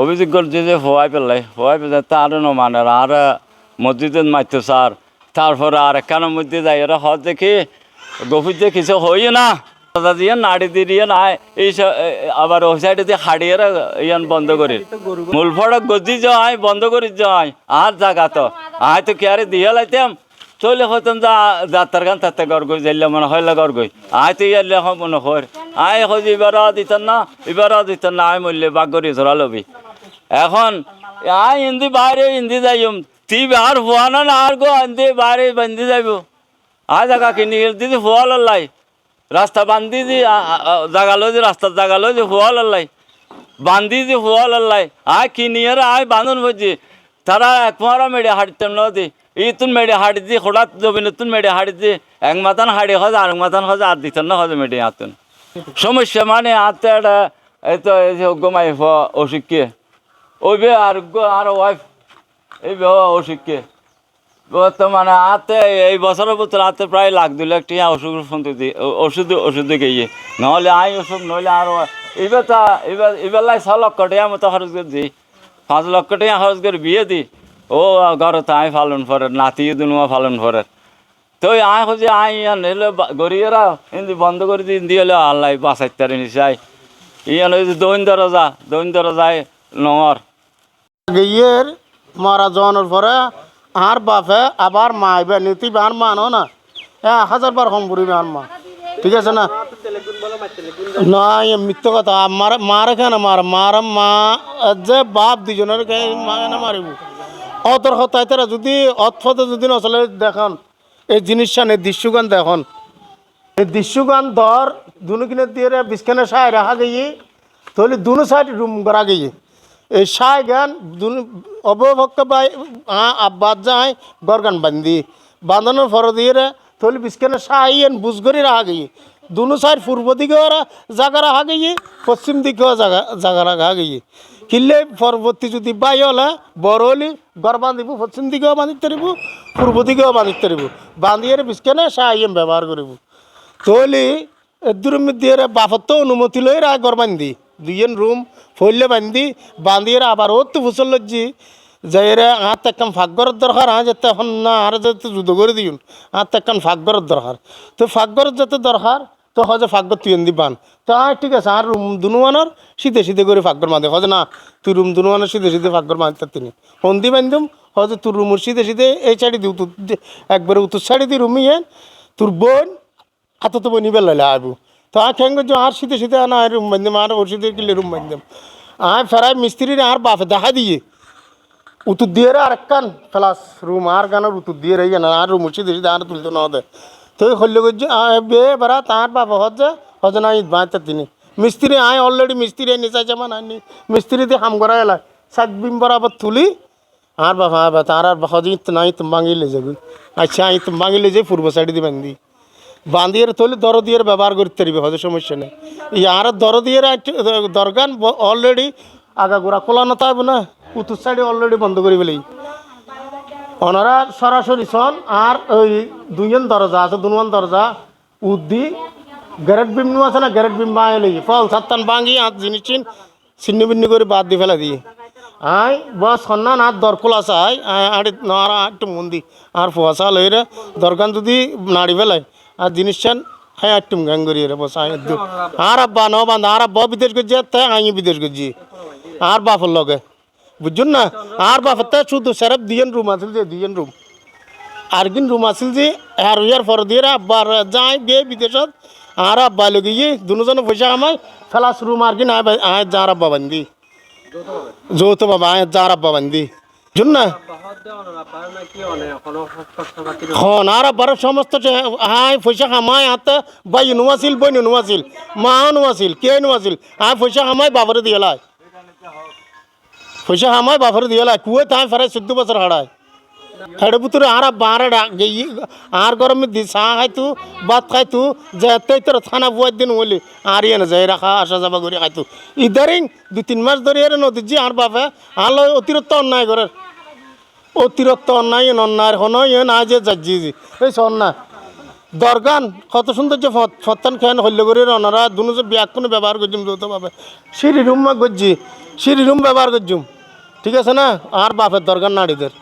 অভিযোগ করছে যে হওয়াই পেলাই হওয়াই পেলে তারও ন মানে আর মসজিদে মারতো স্যার, তারপরে আর একখানের মধ্যে যাই ওরা হজ দেখি গভীর যে কিছু হই না। দিয়ে নাড়ি দিয়ে নাই এই আবার ওই সাইডে দিয়ে হাড়িয়ে ইয়ান বন্ধ করি। মূল ফড়ক গজি যাই বন্ধ করি যাই আর জাগা তো। আয় তো কেয়ারে দিয়ে লাইতাম? চলে হতাম যা, যাত্রার গান তাতে গড় গই যাইলে মনে হইলে গড় গই আয় তো ইয়ালে হ মনে হয়। আয় হজি এবার দিতেন না এবার দিতেন না, আয় মূল্যে বাগ করি ধরা লবি। এখন, আয় হিন্দি বাইরে, হিন্দি যাইম। তুই আর হওয়া না না আর গো, হিন্দি বাইরে বান্ধি যাইব। আয় জায়গা কিনি দিদি হওয়া লাই রাস্তা বান্ধি দি জাগা লই রাস্তা জাগা লই হওয়া লাই বান্ধি দি হওয়া লাই আয় কিনিয়ে আয় বান্ধন বুঝছি তারা এক মারা মেডে হাঁটতাম নদী। ইতুন মেডে হাঁটিছি হঠাৎ জমিনতুন মেডে হাঁটিছি এক মাতান হাঁড়ি হজ আর মাতান হজ আর দিতেন না হজ মেডে আতুন। সমস্যা মানে আতে একটা, এই তো এই যে ওই বে আর আর ওয়াইফ এই বে অসুখকে বর্তমানে আতে এই বছরের ভিতরে আতে প্রায় লাখ দু লাখ টিয়া ওষুধ ফোন ওষুধ ওষুধ গিয়ে। নহলে আই ওষুধ নইলে আর এবার তা, এবার এবার লাই ছ লক্ষ টাকা মতো খরচ করে দিই। পাঁচ লক্ষ টাকা খরচ করে বিয়ে দিই। ও ঘরে তো আই ফালন ফরে নাতি দুনুয়া ফালন ফরে তো আই হচ্ছে আই ইয়ান এলে গরিয়েরা হিন্দি বন্ধ করে দিয়ে হলে আল্লাহ বাঁচাইতে নিশ্চয় ইয়ান ওই যে দৈন দরজা, দৈন দরজায় নঙর। গিয়ের মারা যাওয়ানোর পরে আর বাপে আবার মা আইবে নীতি আর মানো না। হ্যাঁ হাজার বার কম পড়িবে আর মা। ঠিক আছে না? না এ মিথ্য কথা মার মারে কেন মার? মার মা যে বাপ দুজনের মা কেন মারিব? অতর হতাই তারা যদি অথতে যদি নচলে দেখন। এই জিনিসটা নেই দৃশ্যগান দেখন। এই দৃশ্যগান ধর, দুনো কিনে দিয়ে বিছখানে সাই রাখা গিয়ে, তাহলে দুনো সাইড রুম করা গিয়ে। এই সাই গান, দুনো অবভক্ত বাই আব্বাদ যায়, গরগান বান্ধি। বাঁধানোর ফর দিয়ে তাহলে বিছখানে এন বুঝ করে রাখা গিয়ে। দুনো সাইড পূর্ব দিকেও জায়গা রাখা গিয়ে, পশ্চিম দিকেও জায়গা জায়গা রাখা গিয়ে। কিনলে পরবর্তী যদি বাই হলে, বড় হলে গড় বাঁধিব, পশ্চিম দিকেও বাঁধিতে পারিব, পূর্ব দিকেও বাঁধিতে পারিব। বাঁধিয়ে সাই এম ব্যবহার করিব। তলি এদুর মধ্যে বাপত অনুমতি লই রা ঘর বান্ধি দুইজন রুম, ফইলে বান্ধি বান্ধিয়ে আবার ও তো ফুসল লজ্জি। যাই রে আর তেকাম ফাঁকঘরের দরকার হ্যাঁ যাতে এখন না, আর যাতে যুদ্ধ করে দিন আর একখান ফাঁকঘরের দরকার। তো ফাঁকঘরের যাতে দরকার তো হজে ফাঁকঘর তুই এনে বান তো আর ঠিক আছে, আর রুম দুনুয়ানোর শীতে শীতে করে ফাঁকঘর বাঁধে হজে না, তুই রুম দুনুয়ানোর শীতে শীতে ফাঁকঘর বাঁধতে তিনি। হন্দি বান্ধুম, হজে তোর রুমের শীতে শীতে এই সাইডে দি উত্তর একবারে উত্তর সাইডে দি রুমি তোর বোন, হাতে তো বনি বেলা আইবু। তো আর ঠেঙ্গ আর শীতে শীতে আনা আর রুম বান্ধব আর ওর শীতে কিলে রুম বান্ধব আর ফেরাই মিস্ত্রির, আর বাপে দেখা দিয়ে। উত্তর দিয়ে আর একখান ফেলাস রুম, আর গানের উত্তর দিয়ে না আর রুম শীতে শীতে আর তুলতে না তো হল্লে করছে বে বেড়া তার বাবা হজে হজে না ঈদ বাঁচতে তিনি। মিস্ত্রি আয় অলরেডি মিস্ত্রি নিচাই যেমন আনি মিস্ত্রি দিয়ে হাম করা এলাই সাত বিম বরাবর তুলি, আর বাবা বাবা তার, আর হজে ইত না ইত মাঙিলে যাবি আচ্ছা ইত মাঙিলে যে পূর্ব সাইড দিয়ে বান্ধি বাঁধিয়ে তলে দর দিয়ে ব্যবহার করতে পারবে হয়তো সমস্যা নেই। আর দর দিয়ে দরগান অলরেডি আগা গোড়া কোলানো তাইব না উত্তর সাইডে অলরেডি বন্ধ করে ফেলেই ওনারা সরাসরি সন আর ওই দুইজন দরজা আছে দুজন দরজা, উদ্দি, গ্যারেট বিম আছে না, গ্যারেট বিম বাঁয়ে লই ফল সাত্তান বাঙ্গি আর জিনিস চিন চিন্নি বিন্নি করে বাদ দিয়ে ফেলা দিয়ে। আয়, বস সন্নান আর দরকুল আছে আয়, আড়ি আর একটু মন্দি, আর ফুয়াশা লইরে দরকান যদি নাড়ি ফেলায় আর জিনিস চান হ্যাঁ একটু গাং করিয়ে রে, বস, আয় আর আব্বা ন আর আব্বা বিদেশ করছি আর তাই আমি বিদেশ করছি আর বাপর লগে। বুঝছেন না? আর বাপের তাই শুধু সেরাপ দিয়েন রুম আছিল যে, দিয়েন রুম। আর কিন রুম আছিল যে, আর ইয়ার পর দিয়ে আব্বার যাই বিয়ে বিদেশত, আর আব্বা লগে গিয়ে দুজনে পয়সা কামাই ফেলাস রুম আর কিন আয় যার আব্বা বান্ধি যৌথ বাবা, আয় যার আব্বা বান্ধি বুঝুন না? হন, আর আব্বার সমস্ত আয় পয়সা কামাই হাতে বাই নুয়াছিল বই নুয়াছিল মা নুয়াছিল কে নুয়াছিল আয় পয়সা কামাই বাবারে দিয়ে লাই। পয়সা কামাই বাবারে দিয়ে লাই কুয়ে তাই ফেরাই চোদ্দ বছর হাড়ায় হেড়ে পুতুরে আর বারে আর গরমে দি চা খাইতু ভাত খাইতু যে তোর থানা বুয়ার দিন হলি আর ইয়ে না যাই রাখা আসা যাবা করে খাইতু ইদারিং দু তিন মাস ধরে এর নদীর যে আর বাপে আর লয় অতিরিক্ত অন্যায় করে অতিরিক্ত অন্যায় অন্যায় হন ইয়ে না যে যাচ্ছি এই অন্যায় দরগান, কত সুন্দর যে ফত্তান খেয়ান হল্য করে ওনারা, দুনো যে ব্যাগ কোনো ব্যবহার করছি যৌথভাবে সিঁড়ি রুম করছি সিঁড়ি রুম ব্যবহার করছুম ঠিক আছে না? আর বাপের দরগান নাড়িদের